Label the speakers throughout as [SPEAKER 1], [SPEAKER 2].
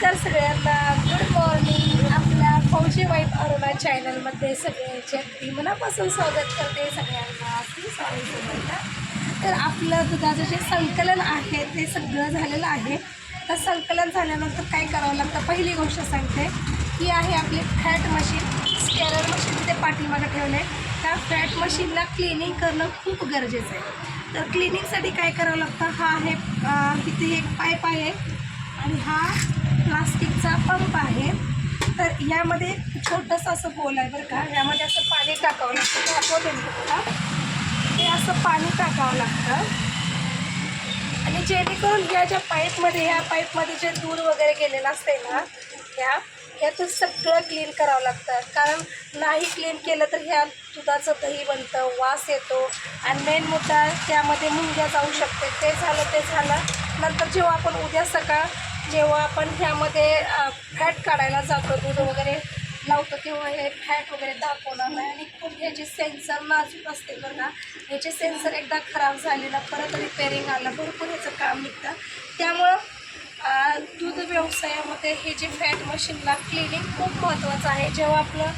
[SPEAKER 1] नमस्कार सगळ्यांना. Good morning आपल्या फौजी वाईफ अरुणा चॅनलमध्ये सगळ्यांचे अगदी मनापासून स्वागत करते सगळ्यांना. स्वामी तर आपलं दुधाचं जे संकलन आहे ते सगळं झालेलं आहे. तर संकलन झाल्यानंतर काय करावं लागतं? पहिली गोष्ट सांगते ही आहे आपली फॅट मशीन स्टेरर मशीन तिथे पाठीमागं ठेवलं आहे त्या फॅट मशीनला क्लिनिंग करणं खूप गरजेचं आहे. तर क्लिनिंगसाठी काय करावं लागतं? हा आहे तिथे एक पाईप आहे. आणि हा पंप आहे. तर यामध्ये छोटंसं असं बोल आहे बरं का. यामध्ये असं पाणी टाकावं लागतं. दाखवते मी तुम्हाला ते असं पाणी टाकावं लागतं. आणि जेणेकरून ह्या ज्या पाईपमध्ये ह्या पाईपमध्ये जे दूध वगैरे गेलेलं असते ना ह्या ह्यातून सगळं क्लीन करावं लागतं. कारण नाही क्लीन केलं तर ह्या दुधाचं दही बनतं वास येतो. आणि मेन मुद्दा त्यामध्ये मुंग्या जाऊ शकते. ते झालं ते झालं. नंतर जेव्हा आपण उद्या सकाळ जेव्हा आपण ह्यामध्ये फॅट काढायला जातो दूध वगैरे लावतो तेव्हा हे फॅट वगैरे दाखवणार नाही. आणि खूप ह्याचे सेन्सर नाजूक असते बरं ना ह्याचे सेन्सर एकदा खराब झालेला परत रिपेअरिंग आलं भरपूर ह्याचं काम निघतं. त्यामुळं दूध व्यवसायामध्ये हे जे फॅट मशीनला क्लिनिंग खूप महत्त्वाचं आहे. जेव्हा आपलं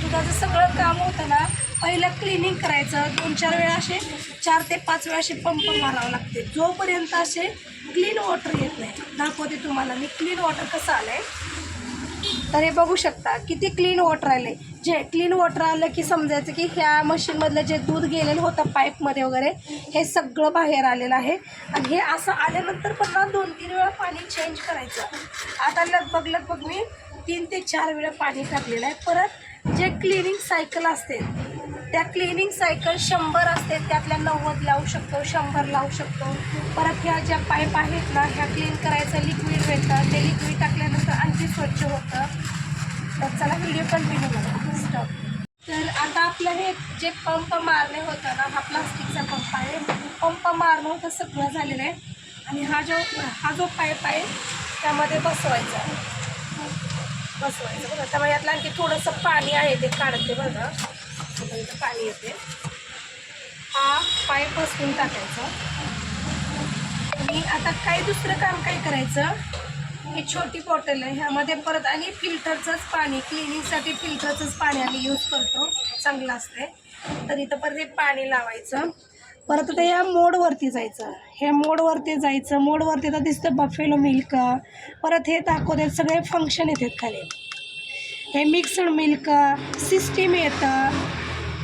[SPEAKER 1] दुधाचं सगळं काम होतं ना पहिलं क्लिनिंग करायचं. दोन चार वेळा असे चार ते पाच वेळा असे पंप मारावं लागते. जोपर्यंत असे क्लीन वॉटर येत नाही. दाखवते तुम्हाला मी. क्लीन वॉटर कसं आलं आहे तर हे बघू शकता किती क्लीन वॉटर आले जे क्लीन वॉटर आलं की समजायचं की ह्या मशीनमधलं जे दूध गेलेलं होतं पाईपमध्ये वगैरे हे सगळं बाहेर आलेलं आहे. आणि हे असं आल्यानंतर पण ना दोन तीन वेळा पाणी चेंज करायचं. आता लगभग लगभग मी तीन ते चार वेळा पाणी टाकलेलं आहे. परत जे क्लिनिंग सायकल असते त्या क्लिनिंग सायकल शंभर असते त्यातल्या नव्वद लावू शकतो शंभर लावू शकतो. परत ह्या ज्या पाईप आहेत ना ह्या क्लीन करायचं लिक्विड भेटतं ते लिक्विड टाकल्यानंतर आणखी स्वच्छ होतं. तर चला व्हिडिओ कंटिन्यू करा. स्टॉप तर आता आपलं हे जे पंप मारणे होतं ना हा प्लास्टिकचा पंप आहे. पंप मारणं होतं सगळं झालेलं आहे. आणि हा जो हा जो पाईप आहे त्यामध्ये बसवायचा बसवायचं. बघा त्यामुळे यातलं आणखी थोडंसं पाणी आहे ते काढते बघा. इथं पाणी येते. हा पाईप असून टाकायचा. आणि आता काय दुसरं काम काय करायचं? ही छोटी बॉटल आहे. ह्यामध्ये परत आणि फिल्टरचंच पाणी क्लिनिंगसाठी फिल्टरचंच पाणी आम्ही यूज करतो. चांगलं असते तर इथं परत हे पाणी लावायचं. परत आता या मोडवरती जायचं. हे मोडवरती जायचं. मोडवरती तर दिसतं बफेलो मिल्क परत हे दाखवते सगळे फंक्शन येतात खाली. हे मिक्सड मिल्क सिस्टीम येतं.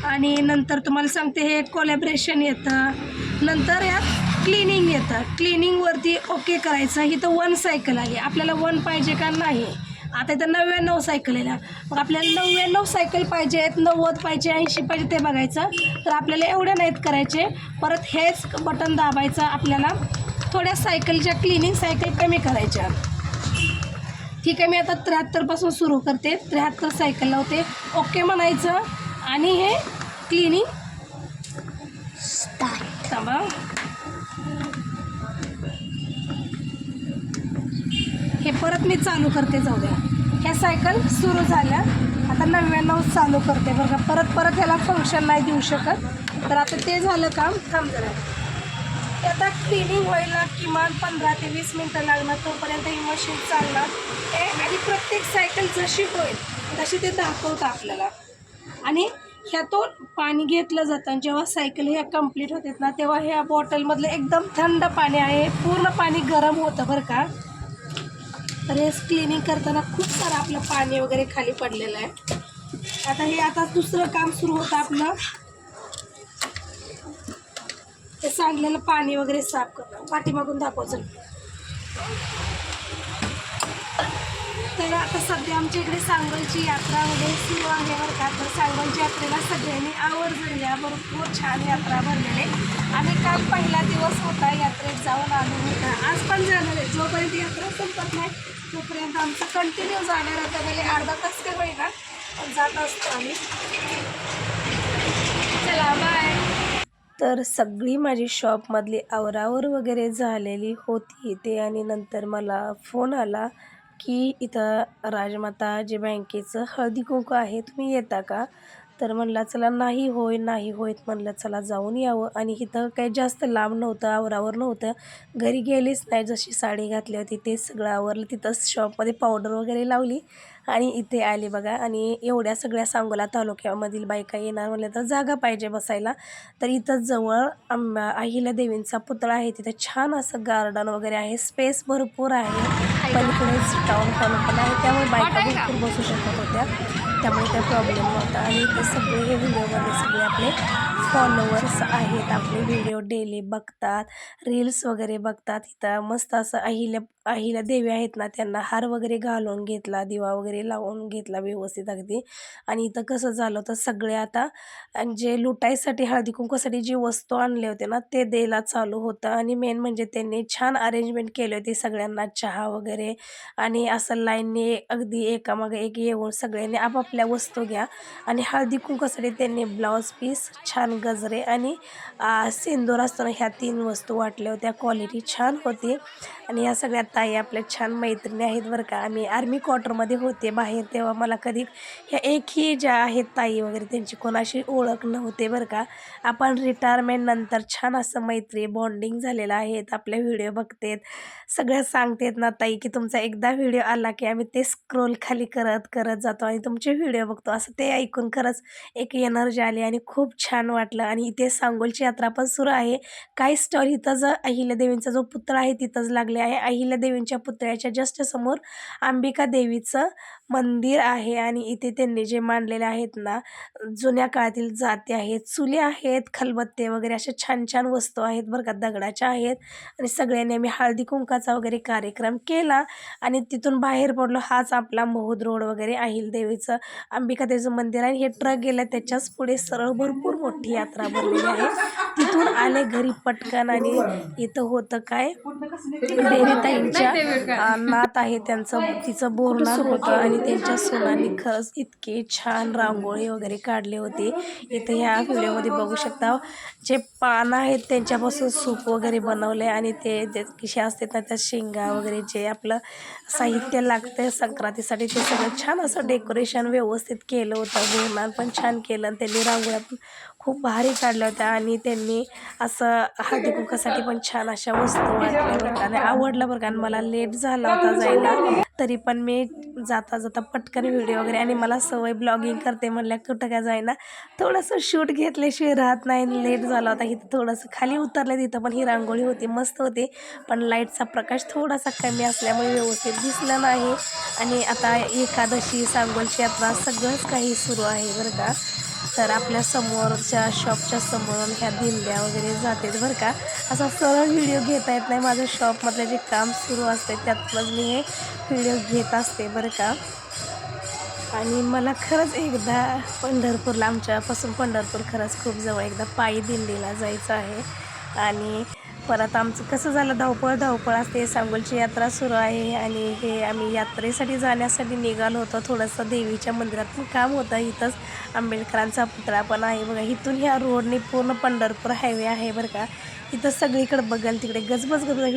[SPEAKER 1] आणि नंतर तुम्हाला सांगते हे कोलॅबरेशन येतं. नंतर यात क्लिनिंग येतं. क्लिनिंगवरती ओके करायचं. ही तर वन सायकल आली आपल्याला वन पाहिजे का? नाही. आता इथं नव्याण्णव सायकल येणार मग आपल्याला नव्याण्णव सायकल पाहिजे आहेत नव्वद पाहिजे ऐंशी पाहिजे ते बघायचं. तर आपल्याला एवढ्या नाहीत करायचे. परत हेच बटन दाबायचं आपल्याला. थोड्या सायकलच्या क्लिनिंग सायकल कमी करायच्या. ठीक आहे मी आता त्र्याहत्तरपासून सुरू करते. त्र्याहत्तर सायकल लावते ओके म्हणायचं. आणि हे क्लिनिंग थांबा. हे परत मी चालू करते जाऊ द्या. ह्या सायकल सुरू झाल्या. आता नव्याण्णव चालू करते बरं का. परत परत ह्याला फंक्शन नाही देऊ शकत. तर आता ते झालं काम. थांब जरा. आता क्लिनिंग व्हायला किमान पंधरा ते वीस मिनटं लागणार. तोपर्यंत ही मशीन चालणार. हे आणि प्रत्येक सायकल जशी होईल तशी ते दाखवतं आपल्याला. आणि ह्यातून पाणी घेतलं जातं. आणि जेव्हा सायकल ह्या कंप्लीट होतात ना तेव्हा ह्या बॉटलमधलं एकदम थंड पाणी आहे. पूर्ण पाणी गरम होतं बरं का. तर हे क्लिनिंग करताना खूप सारं आपलं पाणी वगैरे खाली पडलेलं आहे. आता हे आता दुसरं काम सुरू होतं आपलं. ते सांडलेलं पाणी वगैरे साफ करणं. पाठीमागून दाखवचं तर आता सध्या आमच्या इकडे सांगोलची यात्रा वगैरे सुरू आहे बरं का. तर सांगोलच्या यात्रेला सगळ्यांनी आवर्जून या भरपूर छान यात्रा भरलेली आहे. आम्ही काल पहिला दिवस होता यात्रेत जाऊन आलो होता. आज पण जाणार आहे. जोपर्यंत यात्रा संपत नाही तोपर्यंत आमचं कंटिन्यू जाणार होतं गेले अर्धा तास का होईना जात असतो आम्ही. चला बाय तर सगळी माझी शॉपमधली आवरावर वगैरे झालेली होती ते आणि नंतर मला फोन आला. की इथं राजमाता जे बँकेचं हळदी कुंकू आहे तुम्ही येता का? तर म्हणलं चला नाही होय नाही होय म्हणलं चला जाऊन यावं. आणि इथं काही जास्त लांब नव्हतं आवरावर नव्हतं. घरी गेलीच नाही जशी साडी घातली होती ते सगळं आवरलं. तिथंच शॉपमध्ये पावडर वगैरे लावली. आणि इथे आली बघा. आणि एवढ्या सगळ्या सांगोला तालुक्यामधील बायका येणार म्हणलं तर जागा पाहिजे बसायला. तर इथं जवळ आंब अहिल्या देवींचा पुतळा आहे. तिथे छान असं गार्डन वगैरे आहे. स्पेस भरपूर आहे. पलीकडेच टाऊन हॉल पण आहे. त्यामुळे बायका भरपूर बसू शकत होत्या. त्यामुळे काही प्रॉब्लेम नव्हता. आणि इथे सगळे हे व्हिडिओमध्ये सगळे आपले फॉलोवर्स आहेत. आपले व्हिडिओ डेली बघतात. रील्स वगैरे बघतात. इथं मस्त असं अहिल्या आईला देवी आहेत ना त्यांना हार वगैरे घालून घेतला दिवा वगैरे लावून घेतला व्यवस्थित अगदी. आणि इथं कसं झालं होतं सगळे आता आणि जे लुटायसाठी हळदी कुंकूसाठी जी वस्तू आणले होते ना ते द्यायला चालू होतं. आणि मेन म्हणजे त्यांनी छान अरेंजमेंट केली होती सगळ्यांना चहा वगैरे. आणि असं लाईनने अगदी एकामागे एक येऊन सगळ्यांनी आपापल्या वस्तू घ्या. आणि हळदी कुंकूसाठी त्यांनी ब्लाऊज पीस छान गजरे आणि सिंदूर असताना ह्या तीन वस्तू वाटल्या होत्या. क्वालिटी छान होती. आणि ह्या सगळ्या ताई आपल्या छान मैत्रिणी आहेत बरं का. आम्ही आर्मी क्वार्टरमध्ये होते बाहेर तेव्हा मला कधी ह्या एकही ज्या आहेत ताई वगैरे त्यांची कोणाशी ओळख नव्हते बरं का. आपण रिटायरमेंट नंतर छान असं मैत्री बॉन्डिंग झालेलं आहेत. आपल्या व्हिडिओ बघतेत. सगळ्या सांगतेत ना ताई की तुमचा एकदा व्हिडिओ आला की आम्ही ते स्क्रोल खाली करत करत जातो आणि तुमचे व्हिडिओ बघतो. असं ते ऐकून खरंच एक एनर्जी आली आणि खूप छान वाटलं आणि इथे सांगोलची यात्रा पण सुरू आहे. काही स्टॉल इथं जर अहिल्यादेवींचा जो पुतळा आहे तिथंच लागले आहे. अहिल्या देवींच्या पुतळ्याच्या जस्ट समोर अंबिका देवीचं मंदिर आहे आणि इथे त्यांनी जे मांडलेले आहेत ना जुन्या काळातील जाते आहेत चुले आहेत खलबत्ते वगैरे अशा छान छान वस्तू आहेत बरं का दगडाच्या आहेत आणि सगळ्यांनी आम्ही हळदी कुंकाचा वगैरे कार्यक्रम केला आणि तिथून बाहेर पडलो. हाच आपला महूद रोड वगैरे अहिल देवीचं अंबिका देवीचं मंदिर आहे. हे ट्रक गेलं त्याच्याच पुढे सरळ भरपूर मोठी यात्रा भरलेली आहे. तिथून आले घरी पटकन आणि इथं होतं काय? डेरीताईंच्या अं, नात आहे त्यांचं तिचं बोरणार होतं आणि त्यांच्या सुनांनी खरंच इतके छान रांगोळी वगैरे काढले होते. इथं ह्या व्हिडिओमध्ये बघू शकता जे पानं आहेत त्यांच्यापासून सूप वगैरे बनवले आणि ते जे किशे असतात ना त्या शेंगा वगैरे जे आपलं साहित्य लागतं संक्रांतीसाठी ते सगळं छान असं डेकोरेशन व्यवस्थित केलं होतं. विमान पण छान केलं आणि त्यांनी रांगोळ्या पण खूप भारी काढल्या होत्या आणि त्यांनी असं हळदी कुंकासाठी पण छान अशा वस्तू वाटल्या आणि आवडलं बरं का. आणि मला लेट झाला होता जायला. तरी पण मी जाता जाता पटकन व्हिडिओ वगैरे आणि मला सवय ब्लॉगिंग करते म्हणल्या कुठं काय जायना. थोडंसं शूट घेतल्याशिवाय राहत नाही. लेट झाला होता. इथं थोडंसं खाली उतरलं तिथं पण ही रांगोळी होती. मस्त होती. पण लाईटचा प्रकाश थोडासा कमी असल्यामुळे व्यवस्थित दिसलं नाही. आणि आता एकादशी सांगोलची यात्रा सगळंच काही सुरू आहे बरं का. तर आपल्या समोरच्या शॉपच्या समोरून ह्या दिंड्या वगैरे जातात बरं का. असा सरळ व्हिडिओ घेता येत नाही. माझं शॉपमधलं जे काम सुरू असते त्यातलंच मी हे व्हिडिओ घेत असते बरं का. आणि मला खरंच एकदा पंढरपूरला आमच्यापासून पंढरपूर खरंच खूप जवळ एकदा पायी दिंडीला जायचं आहे. आणि परत आमचं कसं झालं धावपळ धावपळ असते. सांगोलची यात्रा सुरू आहे आणि हे आम्ही यात्रेसाठी जाण्यासाठी निघालो होतो. थोडंसं देवीच्या मंदिरात पण काम होतं. इथंच आंबेडकरांचा पुतळा पण आहे बघा. इथून ह्या रोडने पूर्ण पंढरपूर हायवे आहे बरं का. इथं सगळीकडे बघाल तिकडे. गजबज गजबज